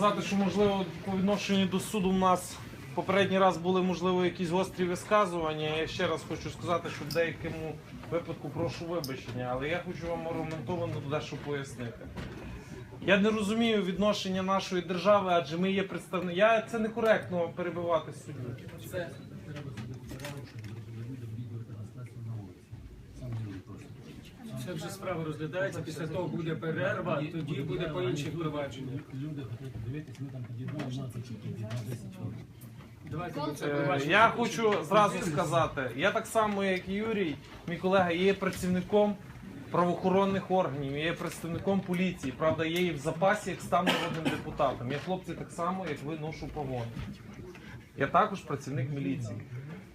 Сказати, що можливо по відношенню до суду в нас попередній раз були можливо якісь гострі висказування. Я ще раз хочу сказати, що в деякому випадку прошу вибачення, але я хочу вам аргументовано дещо пояснити. Я не розумію відношення нашої держави, адже ми є представники. Я це некоректно перебивати суддю. Це вже справа розглядається, після того буде перерва, тоді буде по інших провадженнях. Люди хочуть дивитись, ми там під'єднали 12 чи 10 чоловік. Давайте ми це Е, побачимо. Я хочу зразу сказати, я так само, як і Юрій, мій колега, є працівником правоохоронних органів, я є представником поліції. Правда, є і в запасі, як став народним депутатом. Я хлопці так само, як ви ношу погони. Я також працівник міліції.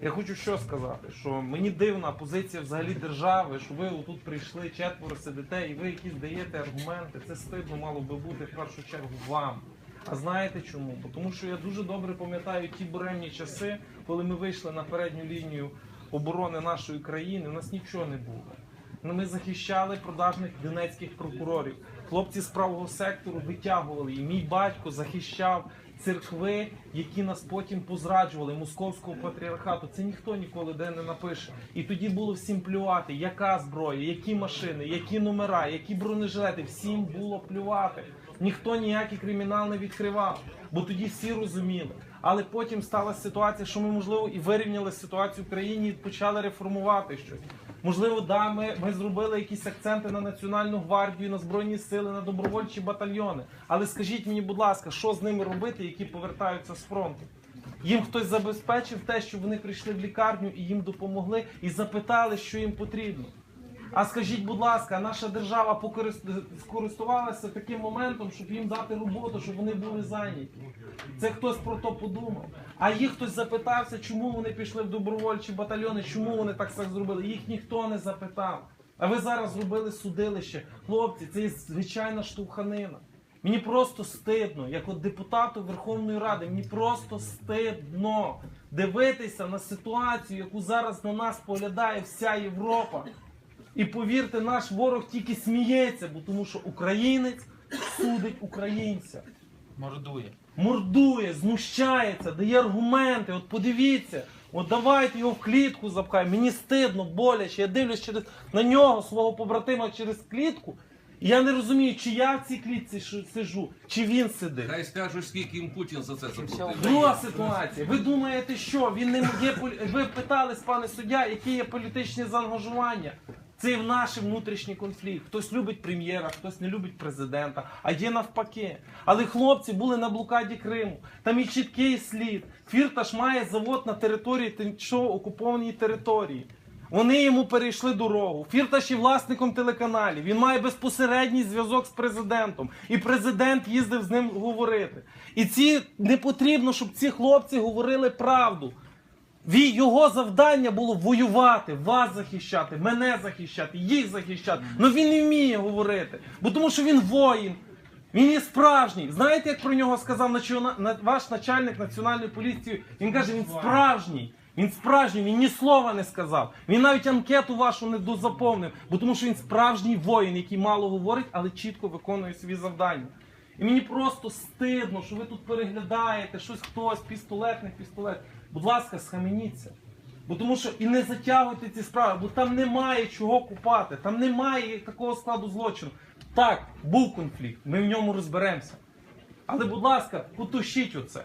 Я хочу що сказати, що мені дивна позиція взагалі держави, що ви тут прийшли, четверо сидите, і ви якісь даєте аргументи. Це стидно мало би бути в першу чергу вам. А знаєте чому? Тому що я дуже добре пам'ятаю ті буремні часи, коли ми вийшли на передню лінію оборони нашої країни. У нас нічого не було. Ми захищали продажних донецьких прокурорів. Хлопці з правого сектору витягували. І мій батько захищав церкви, які нас потім позраджували московського патріархату. Це ніхто ніколи де не напише. І тоді було всім плювати, яка зброя, які машини, які номера, які бронежилети. Всім було плювати. Ніхто ніякий кримінал не відкривав, бо тоді всі розуміли. Але потім сталася ситуація, що ми, можливо, і вирівняли ситуацію в країні і почали реформувати щось. Можливо, да, ми, ми зробили якісь акценти на Національну гвардію, на Збройні сили, на добровольчі батальйони. Але скажіть мені, будь ласка, що з ними робити, які повертаються з фронту? Їм хтось забезпечив те, щоб вони прийшли в лікарню і їм допомогли, і запитали, що їм потрібно. А скажіть, будь ласка, наша держава скористувалася таким моментом, щоб їм дати роботу, щоб вони були зайняті. Це хтось про то подумав. А їх хтось запитався, чому вони пішли в добровольчі батальйони, чому вони так так зробили. Їх ніхто не запитав. А ви зараз зробили судилище. Хлопці, це є звичайна штовханина. Мені просто стидно, як от депутату Верховної Ради, мені просто стидно дивитися на ситуацію, яку зараз на нас поглядає вся Європа. І повірте, наш ворог тільки сміється, бо тому що українець судить українця. Мордує. Мордує, знущається, дає аргументи. От подивіться, от давайте його в клітку запхаємо. Мені стидно, боляче. Я дивлюсь через на нього, свого побратима через клітку. І я не розумію, чи я в цій клітці сижу, чи він сидить. Хай скажуть, скільки їм Путін за це заплатив. Друга ситуація. Ви думаєте, що він не є полі- Ви питались, пане суддя, які є політичні заангажування? Це наш внутрішній конфлікт. Хтось любить прем'єра, хтось не любить президента, а є навпаки. Але хлопці були на блокаді Криму. Там і чіткий слід. Фірташ має завод на території тимчасово окупованій території. Вони йому перейшли дорогу. Фірташ є власником телеканалів. Він має безпосередній зв'язок з президентом. І президент їздив з ним говорити. І ці не потрібно, щоб ці хлопці говорили правду. Його завдання було воювати, вас захищати, мене захищати, їх захищати. Ну він не вміє говорити, бо тому що він воїн. Він є справжній. Знаєте, як про нього сказав ваш начальник національної поліції? Він каже, він справжній. Він справжній, він ні слова не сказав. Він навіть анкету вашу не дозаповнив, бо тому що він справжній воїн, який мало говорить, але чітко виконує свої завдання. І мені просто стидно, що ви тут переглядаєте щось хтось, пістолет, не пістолет. Будь ласка, схаменіться. Бо тому що і не затягуйте ці справи, бо там немає чого купати, там немає такого складу злочину. Так, був конфлікт, ми в ньому розберемося. Але, будь ласка, потушіть оце.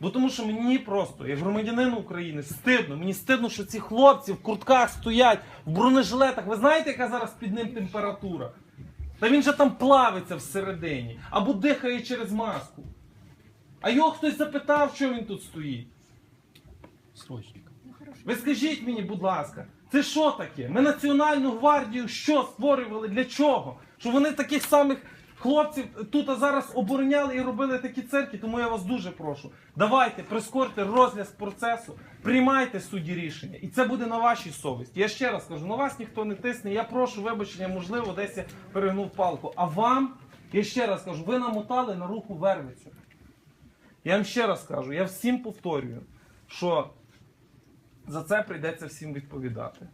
Бо тому що мені просто, як громадянину України, стидно. Мені стидно, що ці хлопці в куртках стоять, в бронежилетах. Ви знаєте, яка зараз під ним температура? Та він же там плавиться всередині або дихає через маску. А його хтось запитав, що він тут стоїть. Срочник. Ви скажіть мені, будь ласка, це що таке? Ми Національну гвардію що створювали? Для чого? Щоб вони таких самих хлопців тут зараз обороняли і робили такі церкви, тому я вас дуже прошу. Давайте, прискорте розгляд процесу, приймайте судді рішення. І це буде на вашій совісті. Я ще раз кажу, на вас ніхто не тисне. Я прошу вибачення, можливо, десь я перегнув палку. А вам, я ще раз кажу, ви намотали на руку вервицю. Я вам ще раз кажу, я всім повторюю, що за це прийдеться всім відповідати.